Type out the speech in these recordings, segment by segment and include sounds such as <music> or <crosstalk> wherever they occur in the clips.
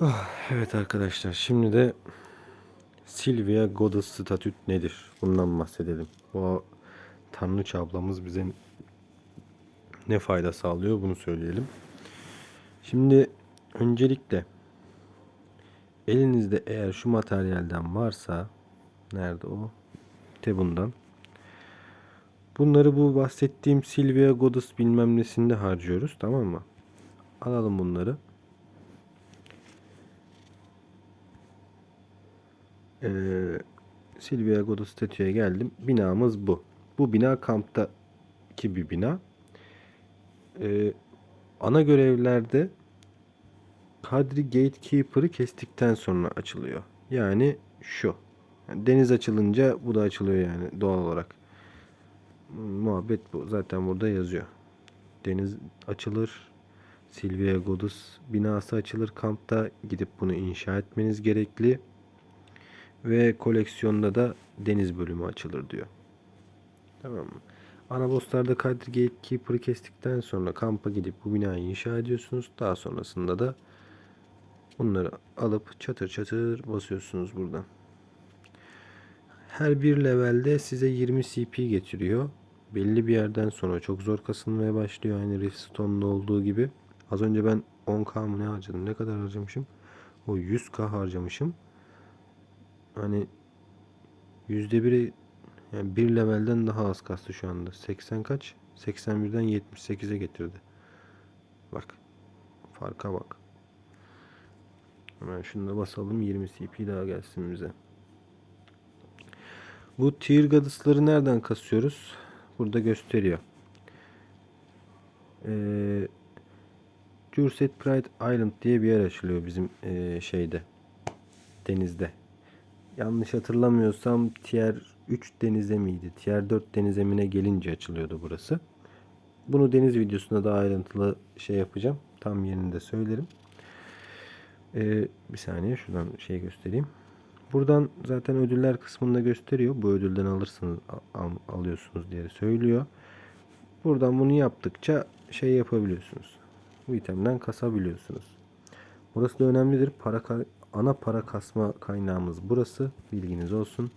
Ah, Evet arkadaşlar şimdi de Sylvia Goddess statüt nedir? Bundan bahsedelim. Bu tanrıça ablamız bize ne fayda sağlıyor bunu söyleyelim. Şimdi öncelikle elinizde eğer şu materyalden varsa nerede o? De bundan. Bunları bu bahsettiğim Sylvia Goddess bilmem nesinde harcıyoruz tamam mı? Alalım bunları. Ee, Silvia Goddess statüye geldim. Binamız bu. Bu bina kamptaki bir bina. Ee, ana görevlerde Kadri Gatekeeper'ı kestikten sonra açılıyor. Yani şu. Yani deniz açılınca bu da açılıyor yani doğal olarak. Muhabbet bu. Zaten burada yazıyor. Deniz açılır. Silvia Goddess binası açılır kampta. Gidip bunu inşa etmeniz gerekli. Ve koleksiyonda da deniz bölümü açılır diyor. Tamam mı? Ana bosslarda Kadri Gatekeeper'ı kestikten sonra kampa gidip bu binayı inşa ediyorsunuz. Daha sonrasında da bunları alıp çatır çatır basıyorsunuz buradan. Her bir levelde size 20 CP getiriyor. Belli bir yerden sonra çok zor kasılmaya başlıyor. Aynı Riftstone'da olduğu gibi. Az önce ben 10k mı ne harcadım? Ne kadar harcamışım? O 100k harcamışım. Hani yüzde biri yani bir levelden daha az kastı şu anda. 80 kaç? 81'den 78'e getirdi. Bak. Farka bak. Hemen şunu da basalım. 20 CP daha gelsin bize. Bu tier goddess'ları nereden kasıyoruz? Burada gösteriyor. Ee, Jurset Pride Island diye bir yer açılıyor bizim ee, şeyde. Denizde. Yanlış hatırlamıyorsam Tier 3 denize miydi? Tier 4 denize mine gelince açılıyordu burası. Bunu deniz videosunda daha ayrıntılı şey yapacağım. Tam yerini de söylerim. Ee, bir saniye şuradan şey göstereyim. Buradan zaten ödüller kısmında gösteriyor. Bu ödülden alırsınız al, alıyorsunuz diye söylüyor. Buradan bunu yaptıkça şey yapabiliyorsunuz. Bu itemden kasabiliyorsunuz. Burası da önemlidir. Para ana para kasma kaynağımız burası. Bilginiz olsun.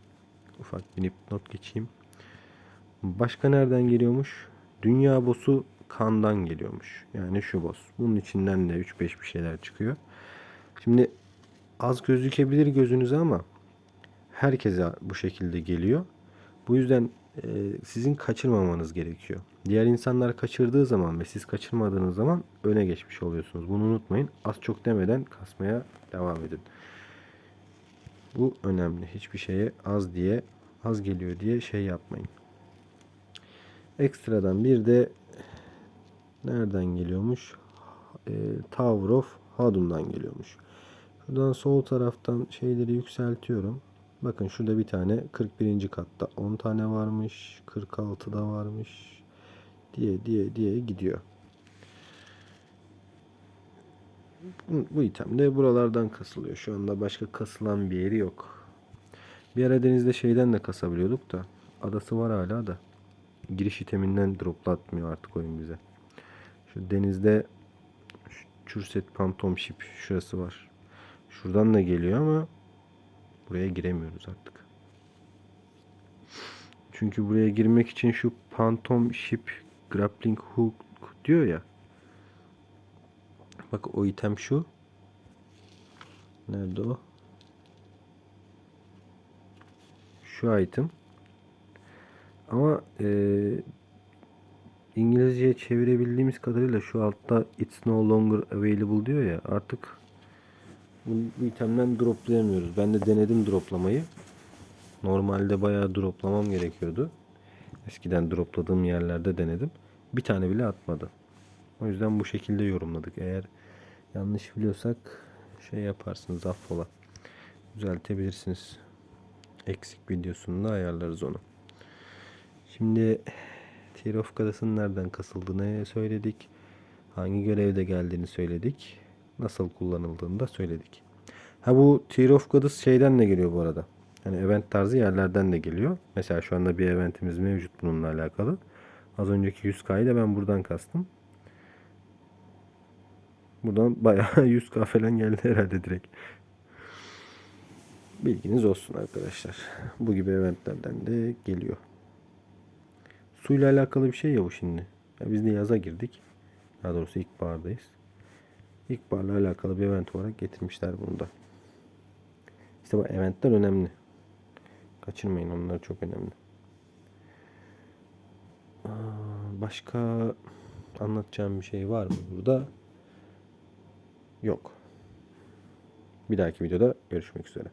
Ufak bir not geçeyim. Başka nereden geliyormuş? Dünya boss'u kandan geliyormuş. Yani şu boss. Bunun içinden de 3-5 bir şeyler çıkıyor. Şimdi az gözükebilir gözünüze ama herkese bu şekilde geliyor. Bu yüzden e, sizin kaçırmamanız gerekiyor. Diğer insanlar kaçırdığı zaman ve siz kaçırmadığınız zaman öne geçmiş oluyorsunuz. Bunu unutmayın. Az çok demeden kasmaya devam edin. Bu önemli. Hiçbir şeye az diye az geliyor diye şey yapmayın. Ekstradan bir de nereden geliyormuş? E, Tower of Hadum'dan geliyormuş. Şuradan sol taraftan şeyleri yükseltiyorum. Bakın şurada bir tane 41. katta 10 tane varmış. 46'da varmış. Diye diye diye gidiyor. Bu, bu item de buralardan kasılıyor. Şu anda başka kasılan bir yeri yok. Bir ara denizde şeyden de kasabiliyorduk da. Adası var hala da. Giriş iteminden droplatmıyor artık oyun bize. Şu denizde Çürset Phantom Ship şurası var. Şuradan da geliyor ama buraya giremiyoruz artık. Çünkü buraya girmek için şu Phantom Ship Grappling Hook diyor ya. Bak o item şu. Nerede o? Şu item. Ama e, İngilizceye çevirebildiğimiz kadarıyla şu altta it's no longer available diyor ya artık bu, bu itemden droplayamıyoruz. Ben de denedim droplamayı. Normalde bayağı droplamam gerekiyordu. Eskiden dropladığım yerlerde denedim. Bir tane bile atmadı. O yüzden bu şekilde yorumladık. Eğer yanlış biliyorsak şey yaparsınız affola. Düzeltebilirsiniz. Eksik videosunda ayarlarız onu. Şimdi Tier of Goddess'ın nereden kasıldığını söyledik. Hangi görevde geldiğini söyledik. Nasıl kullanıldığını da söyledik. Ha bu Tier of Goddess şeyden de geliyor bu arada. Hani event tarzı yerlerden de geliyor. Mesela şu anda bir eventimiz mevcut bununla alakalı. Az önceki 100K'yı da ben buradan kastım. Buradan bayağı <laughs> 100k falan geldi herhalde direkt. Bilginiz olsun arkadaşlar. Bu gibi eventlerden de geliyor. Suyla alakalı bir şey ya bu şimdi. Ya biz de yaza girdik. Daha doğrusu ilkbahardayız. İlkbaharla alakalı bir event olarak getirmişler bunu da. İşte bu eventler önemli. Kaçırmayın onlar çok önemli. Başka anlatacağım bir şey var mı burada? Yok. Bir dahaki videoda görüşmek üzere.